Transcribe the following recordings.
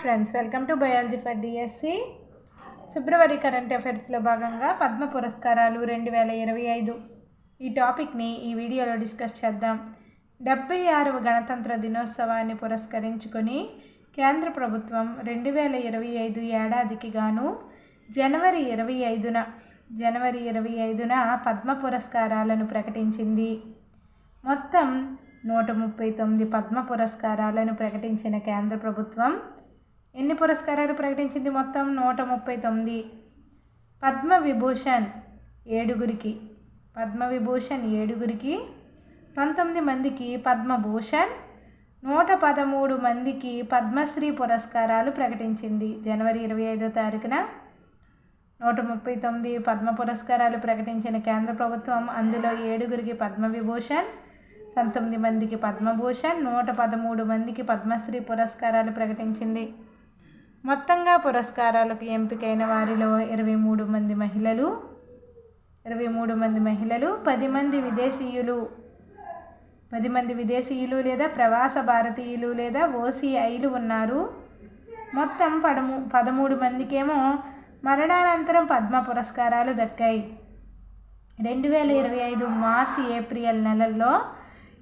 Friends welcome to biology for DSC February current అఫైర్స్లో భాగంగా పద్మ పురస్కారాలు రెండు వేల ఇరవై ఐదు. ఈ టాపిక్ని ఈ వీడియోలో డిస్కస్ చేద్దాం. డెబ్బై ఆరవ గణతంత్ర దినోత్సవాన్ని పురస్కరించుకొని కేంద్ర ప్రభుత్వం రెండు వేల ఇరవై ఐదు ఏడాదికి గాను జనవరి ఇరవై ఐదున జనవరి ఇరవై ఐదున పద్మ పురస్కారాలను ప్రకటించింది. మొత్తం నూట ముప్పై తొమ్మిది పద్మ పురస్కారాలను ప్రకటించిన కేంద్ర ప్రభుత్వం ఎన్ని పురస్కారాలు ప్రకటించింది మొత్తం? నూట ముప్పై తొమ్మిది. పద్మ విభూషణ్ ఏడుగురికి. పద్మ విభూషణ్ ఏడుగురికి పంతొమ్మిది మందికి పద్మభూషణ్ నూట పదమూడు మందికి పద్మశ్రీ పురస్కారాలు ప్రకటించింది. జనవరి ఇరవై ఐదో తారీఖున నూట ముప్పై తొమ్మిది పద్మ పురస్కారాలు ప్రకటించిన కేంద్ర ప్రభుత్వం అందులో ఏడుగురికి పద్మవిభూషణ్ పంతొమ్మిది మందికి పద్మభూషణ్ నూట పదమూడు మందికి పద్మశ్రీ పురస్కారాలు ప్రకటించింది. మొత్తంగా పురస్కారాలకు ఎంపికైన వారిలో ఇరవై మూడు మంది మహిళలు ఇరవై మూడు మంది మహిళలు పది మంది విదేశీయులు. పది మంది విదేశీయులు లేదా ప్రవాస భారతీయులు లేదా ఓసీఐలు ఉన్నారు. మొత్తం పదమూ పదమూడు మందికేమో మరణానంతరం పద్మ పురస్కారాలు దక్కాయి. రెండు వేల ఇరవై ఐదు మార్చి ఏప్రిల్ నెలల్లో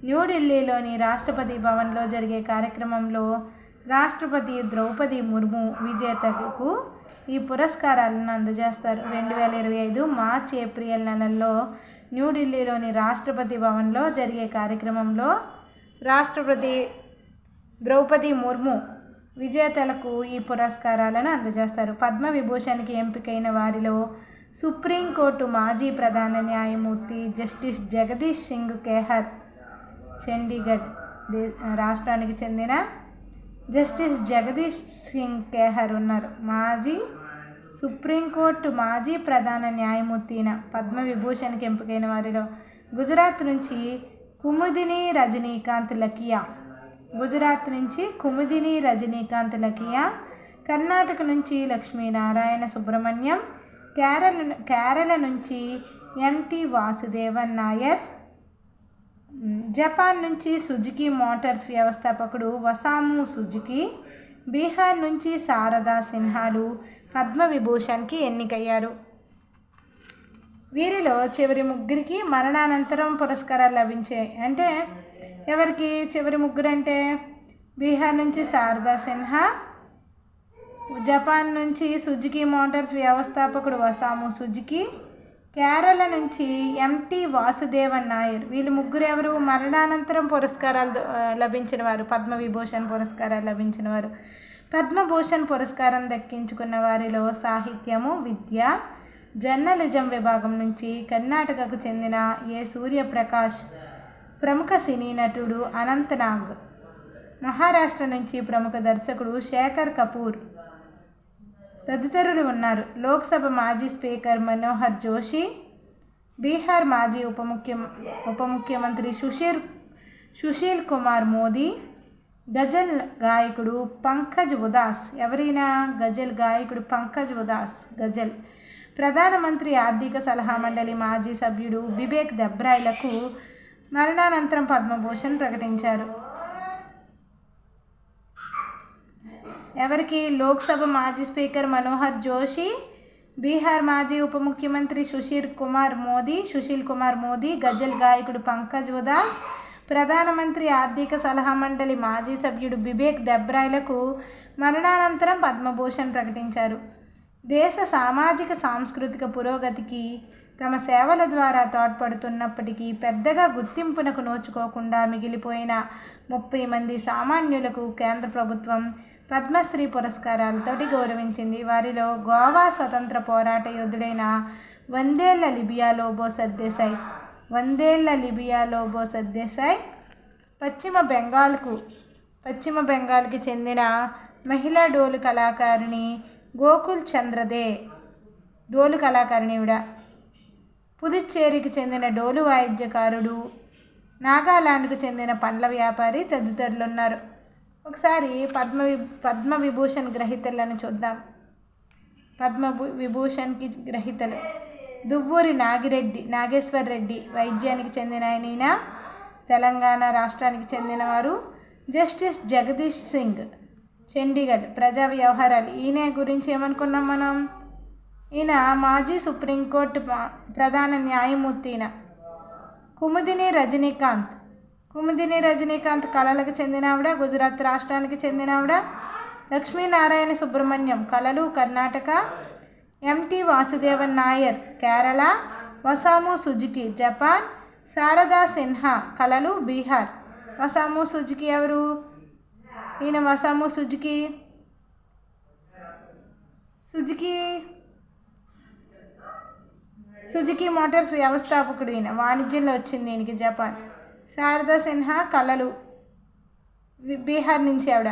న్యూఢిల్లీలోని రాష్ట్రపతి భవన్లో జరిగే కార్యక్రమంలో రాష్ట్రపతి ద్రౌపది ముర్ము విజేతకు ఈ పురస్కారాలను అందజేస్తారు. రెండు వేల ఇరవై ఐదు మార్చ్ ఏప్రిల్ నెలల్లో న్యూఢిల్లీలోని రాష్ట్రపతి భవన్లో జరిగే కార్యక్రమంలో రాష్ట్రపతి ద్రౌపది ముర్ము విజేతలకు ఈ పురస్కారాలను అందజేస్తారు. పద్మ విభూషణ్కి ఎంపికైన వారిలో సుప్రీంకోర్టు మాజీ ప్రధాన న్యాయమూర్తి జస్టిస్ జగదీష్ సింగ్ కేహర్ చండీగఢ్ దే- రాష్ట్రానికి చెందిన జస్టిస్ జగదీష్ సింగ్ కేహర్ ఉన్నారు. మాజీ సుప్రీంకోర్టు మాజీ ప్రధాన న్యాయమూర్తి అయిన పద్మ ఎంపికైన వారిలో గుజరాత్ నుంచి కుముదిని రజనీకాంత్ లకియా. గుజరాత్ నుంచి కుముదిని రజనీకాంత్ లకియా. కర్ణాటక నుంచి లక్ష్మీనారాయణ సుబ్రహ్మణ్యం. కేరళ కేరళ నుంచి ఎంటి వాసుదేవన్ నాయర్. జపాన్ నుంచి సుజుకి మోటార్స్ వ్యవస్థాపకుడు వసాము సుజుకి బీహార్ నుంచి శారదా సిన్హాలు పద్మ విభూషణ్కి ఎన్నికయ్యారు. వీరిలో చివరి ముగ్గురికి మరణానంతరం పురస్కారాలు లభించాయి అంటే ఎవరికి చివరి ముగ్గురు అంటే బీహార్ నుంచి శారదా సిన్హా జపాన్ నుంచి సుజుకి మోటార్స్ వ్యవస్థాపకుడు వసాము సుజుకి కేరళ నుంచి ఎంటి వాసుదేవన్ నాయర్. వీళ్ళు ముగ్గురు ఎవరు మరణానంతరం పురస్కారాలు లభించిన వారు పద్మ విభూషణ్ పురస్కారాలు లభించిన వారు పద్మభూషణ్ పురస్కారం దక్కించుకున్న వారిలో సాహిత్యము విద్య జర్నలిజం విభాగం నుంచి కర్ణాటకకు చెందిన ఏ సూర్యప్రకాష్ ప్రముఖ సినీ నటుడు అనంతనాగ్ మహారాష్ట్ర నుంచి ప్రముఖ దర్శకుడు శేఖర్ కపూర్. తదితరులు ఉన్నారు. లోక్సభ మాజీ స్పీకర్ మనోహర్ జోషి బీహార్ మాజీ ఉప ముఖ్యం ఉప ముఖ్యమంత్రి సుశీల్ సుశీల్ కుమార్ మోదీ గజల్ గాయకుడు పంకజ్ ఉదాస్. ఎవరైనా గజల్ గాయకుడు పంకజ్ ఉదాస్? గజల్. ప్రధానమంత్రి ఆర్థిక సలహా మండలి మాజీ సభ్యుడు బిబేక్ దెబ్రాయ్లకు మరణానంతరం పద్మభూషణ్ ప్రకటించారు. ఎవరికి? లోక్సభ మాజీ స్పీకర్ మనోహర్ జోషి బీహార్ మాజీ ఉప ముఖ్యమంత్రి సుశీల్ కుమార్ మోదీ సుశీల్ కుమార్ మోదీ గజల్ గాయకుడు పంకజ్ ఉదాస్ ప్రధానమంత్రి ఆర్థిక సలహా మండలి మాజీ సభ్యుడు బిబేక్ దెబ్రాయ్లకు మరణానంతరం పద్మభూషణ్ ప్రకటించారు. దేశ సామాజిక సాంస్కృతిక పురోగతికి తమ సేవల ద్వారా తోడ్పడుతున్నప్పటికీ పెద్దగా గుర్తింపునకు నోచుకోకుండా మిగిలిపోయిన ముప్పై మంది సామాన్యులకు కేంద్ర ప్రభుత్వం పద్మశ్రీ పురస్కారాలతోటి గౌరవించింది. వారిలో గోవా స్వతంత్ర పోరాట యోధుడైన వందేళ్ళ లిబియా లోబో సర్దేశాయ్ వందేళ్ళ లిబియా లోబో సర్దేశాయ్ పశ్చిమ బెంగాల్కు పశ్చిమ బెంగాల్కి చెందిన మహిళా డోలు కళాకారిణి గోకుల్ చంద్రదే డోలు కళాకారిణి ఈవిడ. పుదుచ్చేరికి చెందిన డోలు వాయిద్యకారుడు నాగాలాండ్కు చెందిన పండ్ల వ్యాపారి తదితరులు ఉన్నారు ఒకసారి పద్మ పద్మ విభూషణ్ గ్రహీతలను చూద్దాం. పద్మ విభూషణ్కి గ్రహీతలు. దువ్వూరి నాగిరెడ్డి నాగేశ్వర్ రెడ్డి వైద్యానికి చెందిన ఆయన ఈయన. తెలంగాణ రాష్ట్రానికి చెందినవారు జస్టిస్ జగదీష్ సింగ్ చండీగఢ్ ప్రజా వ్యవహారాలు. ఈయన గురించి ఏమనుకున్నాం మనం? ఈయన మాజీ సుప్రీంకోర్టు ప్రధాన న్యాయమూర్తి ఈయన. కుముదిని రజనీకాంత్. కుముదిని రజనీకాంత్ కళలకు చెందినావిడ గుజరాత్ రాష్ట్రానికి చెందినావిడ లక్ష్మీనారాయణ సుబ్రహ్మణ్యం. కళలు Karnataka MT Vasudevan Nair Kerala Osamu Suzuki Japan Sharda Sinha కళలు బీహార్. వసాము సుజుకి ఎవరు? ఈయన Osamu Suzuki. Suzuki Suzuki Motors వ్యవస్థాపకుడు ఈయన వాణిజ్యంలో వచ్చింది ఈయనకి జపాన్. శారదా సిన్హా కళలు బీహార్ నుంచి ఆవిడ.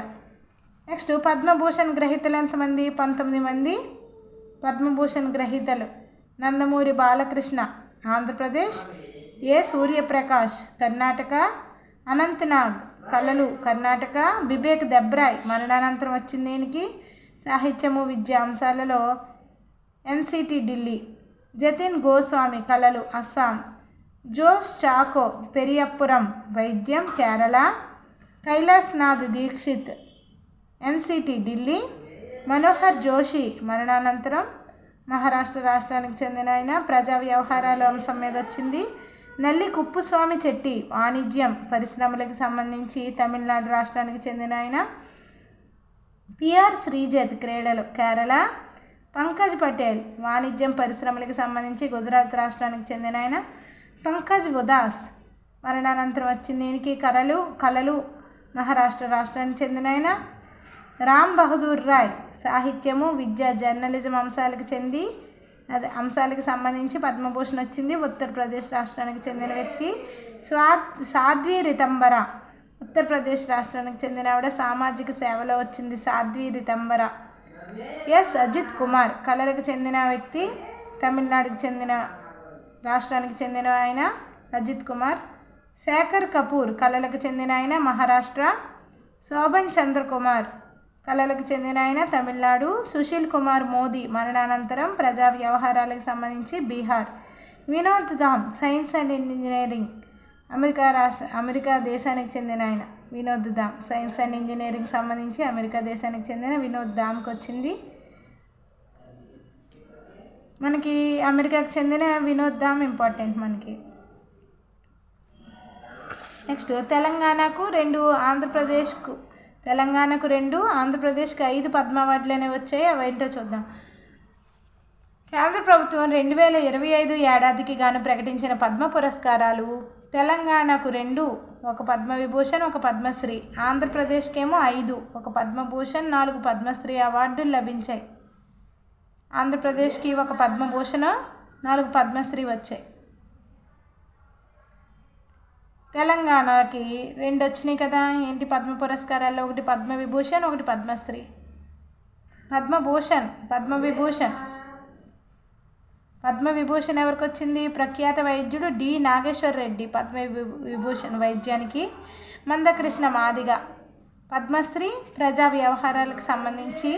నెక్స్ట్ పద్మభూషణ్ గ్రహీతలు ఎంతమంది? పంతొమ్మిది మంది పద్మభూషణ్ గ్రహీతలు. నందమూరి బాలకృష్ణ ఆంధ్రప్రదేశ్. ఏ సూర్యప్రకాష్ కర్ణాటక. అనంతనాగ్ కళలు కర్ణాటక. బిబేక్ దెబ్రాయ్ మరణానంతరం వచ్చింది దీనికి సాహిత్యము విద్యా అంశాలలో ఎన్సిటి ఢిల్లీ. జతిన్ గోస్వామి కళలు అస్సాం. జోస్ చాకో పెరియప్పురం వైద్యం కేరళ. కైలాస్నాథ్ దీక్షిత్ ఎన్సిటి ఢిల్లీ. మనోహర్ జోషి మరణానంతరం. మహారాష్ట్ర రాష్ట్రానికి చెందిన ఆయన ప్రజా వ్యవహారాల అంశం మీద వచ్చింది. నల్లి కుప్పుస్వామి చెట్టి వాణిజ్యం పరిశ్రమలకు సంబంధించి తమిళనాడు రాష్ట్రానికి చెందిన ఆయన. పిఆర్ శ్రీజత్ క్రీడలు కేరళ. పంకజ్ పటేల్ వాణిజ్యం పరిశ్రమలకు సంబంధించి గుజరాత్ రాష్ట్రానికి చెందిన ఆయన పంకజ్ ఉదాస్. మరణానంతరం వచ్చింది దీనికి కళలు కళలు మహారాష్ట్ర రాష్ట్రానికి చెందిన ఆయన రామ్ బహదూర్ రాయ్. సాహిత్యము విద్య జర్నలిజం అంశాలకు చెంది అదే అంశాలకు సంబంధించి పద్మభూషణ్ వచ్చింది. ఉత్తరప్రదేశ్ రాష్ట్రానికి చెందిన వ్యక్తి స్వా సాధ్వి రితంబర. ఉత్తరప్రదేశ్ రాష్ట్రానికి చెందిన ఆవిడ సామాజిక సేవలో వచ్చింది సాధ్వి రితంబర. ఎస్ అజిత్ కుమార్ కళలకు చెందిన వ్యక్తి తమిళనాడుకి చెందిన రాష్ట్రానికి చెందిన ఆయన అజిత్ కుమార్ శేఖర్ కపూర్ కళలకు చెందిన ఆయన మహారాష్ట్ర శోభన్ చంద్రకుమార్ కళలకు చెందిన ఆయన తమిళనాడు సుశీల్ కుమార్ మోదీ మరణానంతరం ప్రజా వ్యవహారాలకు సంబంధించి Bihar Vinod Dham science and engineering America రాష్ట్ర అమెరికా దేశానికి చెందిన ఆయన. Vinod Dham science and engineering సంబంధించి అమెరికా దేశానికి చెందిన వినోద్ ధామ్కి వచ్చింది. మనకి అమెరికాకి చెందిన వినోద్ ధామ్ ఇంపార్టెంట్ మనకి. నెక్స్ట్ తెలంగాణకు రెండు ఆంధ్రప్రదేశ్కు తెలంగాణకు రెండు ఆంధ్రప్రదేశ్కి ఐదు పద్మ అవార్డులు అనేవి వచ్చాయి. అవి ఏంటో చూద్దాం. కేంద్ర ప్రభుత్వం రెండు వేల ఇరవై ఐదు ఏడాదికి గాను ప్రకటించిన పద్మ పురస్కారాలు తెలంగాణకు రెండు ఒక పద్మవిభూషణ్ ఒక పద్మశ్రీ. ఆంధ్రప్రదేశ్కేమో ఐదు ఒక పద్మభూషణ్ నాలుగు పద్మశ్రీ అవార్డులు లభించాయి. ఆంధ్రప్రదేశ్కి ఒక పద్మభూషణ నాలుగు పద్మశ్రీ వచ్చాయి. తెలంగాణకి రెండు వచ్చినాయి కదా ఏంటి పద్మ పురస్కారాల్లో ఒకటి పద్మవిభూషణ్ ఒకటి పద్మశ్రీ? పద్మభూషణ్ పద్మవిభూషణ్. పద్మవిభూషణ్ ఎవరికి వచ్చింది ప్రఖ్యాత వైద్యుడు డి. నాగేశ్వర్ రెడ్డి. పద్మ విభూషణ్ వైద్యానికి మందకృష్ణ మాదిగ. పద్మశ్రీ ప్రజా వ్యవహారాలకు సంబంధించి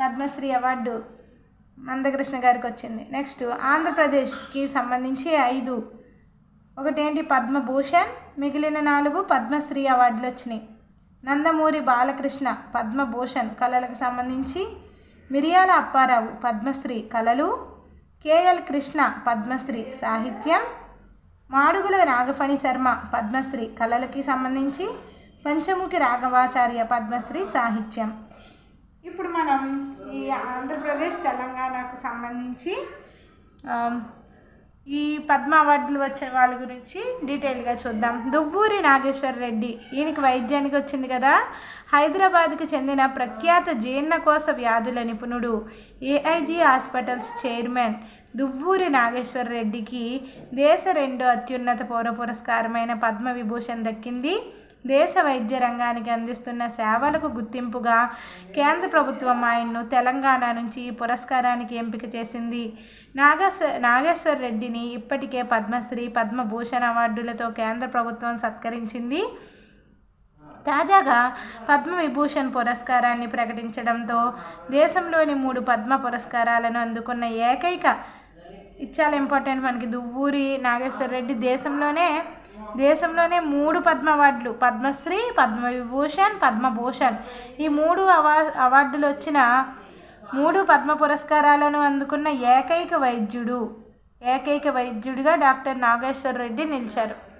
పద్మశ్రీ అవార్డు మందకృష్ణ గారికి వచ్చింది నెక్స్ట్ ఆంధ్రప్రదేశ్కి సంబంధించి ఐదు. ఒకటేంటి? పద్మభూషణ్ మిగిలిన నాలుగు పద్మశ్రీ అవార్డులు వచ్చినాయి. నందమూరి బాలకృష్ణ పద్మభూషణ్ కళలకు సంబంధించి మిరియాల అప్పారావు పద్మశ్రీ కళలు కేఎల్ కృష్ణ పద్మశ్రీ సాహిత్యం. మాడుగుల నాగఫణి శర్మ పద్మశ్రీ కళలకి సంబంధించి. పంచముఖి రాఘవాచార్య పద్మశ్రీ సాహిత్యం. ఇప్పుడు మనం ఈ ఆంధ్రప్రదేశ్ తెలంగాణకు సంబంధించి ఈ పద్మ అవార్డులు వచ్చే వాళ్ళ గురించి డీటెయిల్గా చూద్దాం. దువ్వూరి నాగేశ్వర్ రెడ్డి ఈయనకి వైద్యానికి వచ్చింది కదా? హైదరాబాద్కు చెందిన ప్రఖ్యాత జీర్ణకోశ వ్యాధుల నిపుణుడు AIG hospitals chairman Duvvuri Nageshwar రెడ్డికి దేశ రెండో అత్యున్నత పౌర పురస్కారమైన పద్మ విభూషణ్ దక్కింది. దేశ వైద్య రంగానికి అందిస్తున్న సేవలకు గుర్తింపుగా కేంద్ర ప్రభుత్వం ఆయన్ను తెలంగాణ నుంచి ఈ పురస్కారానికి ఎంపిక చేసింది. నాగేశ నాగేశ్వర్ రెడ్డిని ఇప్పటికే పద్మశ్రీ పద్మభూషణ్ అవార్డులతో కేంద్ర ప్రభుత్వం సత్కరించింది. తాజాగా పద్మ విభూషణ్ పురస్కారాన్ని ప్రకటించడంతో దేశంలోని మూడు పద్మ పురస్కారాలను అందుకున్న ఏకైక ఇది చాలా ఇంపార్టెంట్ మనకి దువ్వూరి నాగేశ్వర రెడ్డి దేశంలోనే దేశంలోనే మూడు పద్మ అవార్డులు. పద్మశ్రీ పద్మవిభూషణ్ పద్మభూషణ్. ఈ మూడు అవా అవార్డులు వచ్చిన మూడు పద్మ పురస్కారాలను అందుకున్న ఏకైక వైద్యుడు ఏకైక వైద్యుడిగా డాక్టర్ నాగేశ్వర రెడ్డి నిలిచారు.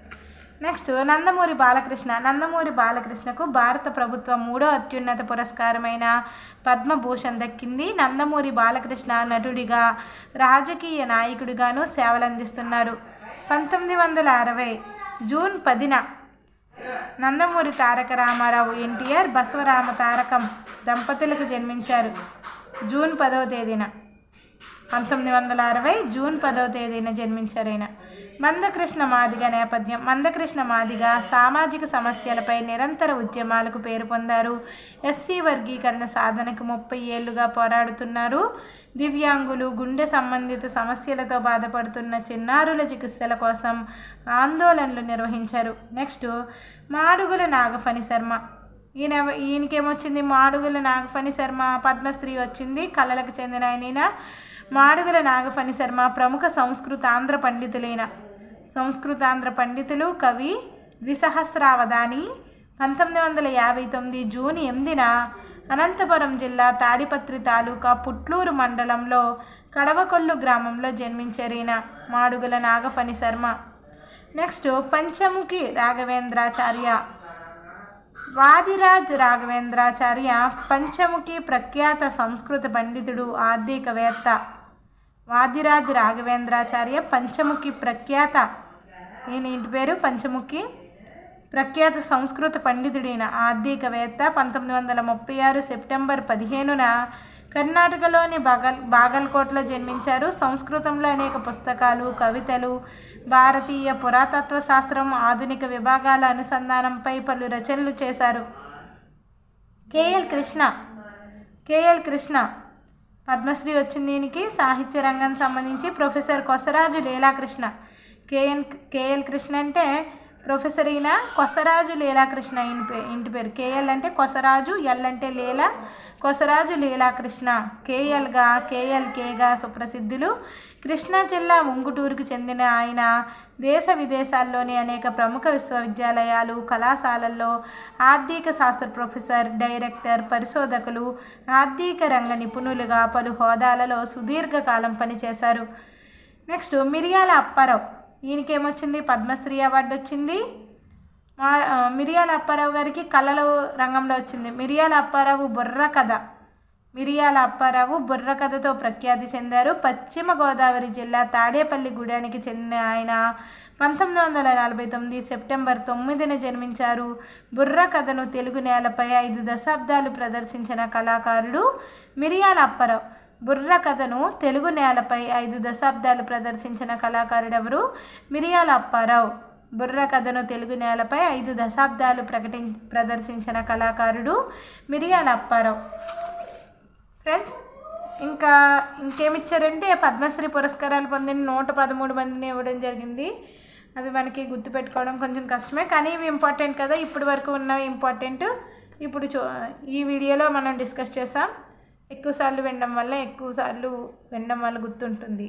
నెక్స్ట్ నందమూరి బాలకృష్ణ. నందమూరి బాలకృష్ణకు భారత ప్రభుత్వం మూడో అత్యున్నత పురస్కారమైన పద్మభూషణ్ దక్కింది. నందమూరి బాలకృష్ణ నటుడిగా రాజకీయ నాయకుడిగాను సేవలందిస్తున్నారు. పంతొమ్మిది వందల అరవై జూన్ పదిన నందమూరి తారక రామారావు ఎన్టీఆర్ బసవరామ తారకం దంపతులకు జన్మించారు. జూన్ పదవ తేదీన పంతొమ్మిది వందల అరవై జూన్ పదవ తేదీన జన్మించారైన మందకృష్ణ మాదిగ నేపథ్యం. మందకృష్ణ మాదిగ సామాజిక సమస్యలపై నిరంతర ఉద్యమాలకు పేరు పొందారు. ఎస్సీ వర్గీకరణ సాధనకు ముప్పై ఏళ్ళుగా పోరాడుతున్నారు. దివ్యాంగులు గుండె సంబంధిత సమస్యలతో బాధపడుతున్న చిన్నారుల చికిత్సల కోసం ఆందోళనలు నిర్వహించారు. నెక్స్ట్ మాడుగుల నాగఫణి శర్మ. ఈయన ఈయనకేమొచ్చింది? మాడుగుల నాగఫణి శర్మ పద్మశ్రీ వచ్చింది. కళలకు చెందిన ఆయన మాడుగుల నాగఫణి శర్మ ప్రముఖ సంస్కృతాంధ్ర పండితులైన. సంస్కృతాంధ్ర పండితులు కవి ద్విసహస్రావధాని పంతొమ్మిది వందల యాభై తొమ్మిది జూన్ ఎనిమిదిన అనంతపురం జిల్లా తాడిపత్రి తాలూకా పుట్లూరు మండలంలో కడవకొల్లు గ్రామంలో జన్మించారు ఈయన మాడుగుల నాగఫణి శర్మ. నెక్స్ట్ పంచముఖి రాఘవేంద్రాచార్య. వాదిరాజ్ రాఘవేంద్రాచార్య పంచముఖి ప్రఖ్యాత సంస్కృత పండితుడు ఆర్థికవేత్త. వాదిరాజ్ రాఘవేంద్రాచార్య పంచముఖి ప్రఖ్యాత. ఈయన ఇంటి పేరు పంచముఖి ప్రఖ్యాత సంస్కృత పండితుడైన ఆర్థికవేత్త. పంతొమ్మిది వందల ముప్పై ఆరు సెప్టెంబర్ పదిహేనున కర్ణాటకలోని బాగల్ బాగల్కోట్లో జన్మించారు. సంస్కృతంలో అనేక పుస్తకాలు కవితలు భారతీయ పురాతత్వ శాస్త్రం ఆధునిక విభాగాల అనుసంధానంపై పలు రచనలు చేశారు. కేఎల్ కృష్ణ కేఎల్ కృష్ణ పద్మశ్రీ వచ్చింది దీనికి. సాహిత్య రంగం సంబంధించి professor Kosaraju Leelakrishna. KN KL Krishna అంటే ప్రొఫెసర్ అయిన కొసరాజు లీలాకృష్ణ ఇంటి పేరు ఇంటి పేరు. కేఎల్ అంటే కొసరాజు ఎల్ అంటే లీల. కొసరాజు లీలాకృష్ణ కేఎల్గా కేఎల్కేగా సుప్రసిద్ధులు. కృష్ణా జిల్లా ఉంగుటూరుకు చెందిన ఆయన దేశ విదేశాల్లోని అనేక ప్రముఖ విశ్వవిద్యాలయాలు కళాశాలల్లో ఆర్థిక శాస్త్ర ప్రొఫెసర్ డైరెక్టర్ పరిశోధకులు ఆర్థిక రంగ నిపుణులుగా పలు హోదాలలో సుదీర్ఘకాలం పనిచేశారు. నెక్స్ట్ మిరియాల అప్పారావు. ఈయనకేమొచ్చింది? పద్మశ్రీ అవార్డు వచ్చింది మా మిరియాల అప్పారావు గారికి కళల రంగంలో వచ్చింది. మిరియాల అప్పారావు బుర్ర కథ. మిరియాల అప్పారావు బుర్ర కథతో ప్రఖ్యాతి చెందారు. పశ్చిమ గోదావరి జిల్లా తాడేపల్లి గుడానికి చెందిన ఆయన పంతొమ్మిది వందల నలభై తొమ్మిది సెప్టెంబర్ తొమ్మిదిన జన్మించారు. బుర్ర కథను తెలుగు నేలపై ఐదు దశాబ్దాలు ప్రదర్శించిన కళాకారుడు మిరియాల అప్పారావు. బుర్ర కథను తెలుగు నేలపై ఐదు దశాబ్దాలు ప్రదర్శించిన కళాకారుడు ఎవరు మిరియాల అప్పారావు. బుర్ర కథను తెలుగు నేలపై ఐదు దశాబ్దాలు ప్రకటిం ప్రదర్శించిన కళాకారుడు మిరియాల అప్పారావు. ఫ్రెండ్స్ ఇంకా ఇంకేమిచ్చారంటే పద్మశ్రీ పురస్కారాలు పొందిన నూట పదమూడు మందిని ఇవ్వడం జరిగింది. అవి మనకి గుర్తుపెట్టుకోవడం కొంచెం కష్టమే కానీ ఇవి ఇంపార్టెంట్ కదా. ఇప్పటి వరకు ఉన్నవి ఇంపార్టెంట్. ఇప్పుడు చూ ఈ వీడియోలో మనం డిస్కస్ చేసాం. ఎక్కువసార్లు వినడం వల్ల ఎక్కువసార్లు వినడం వల్ల గుర్తుంటుంది.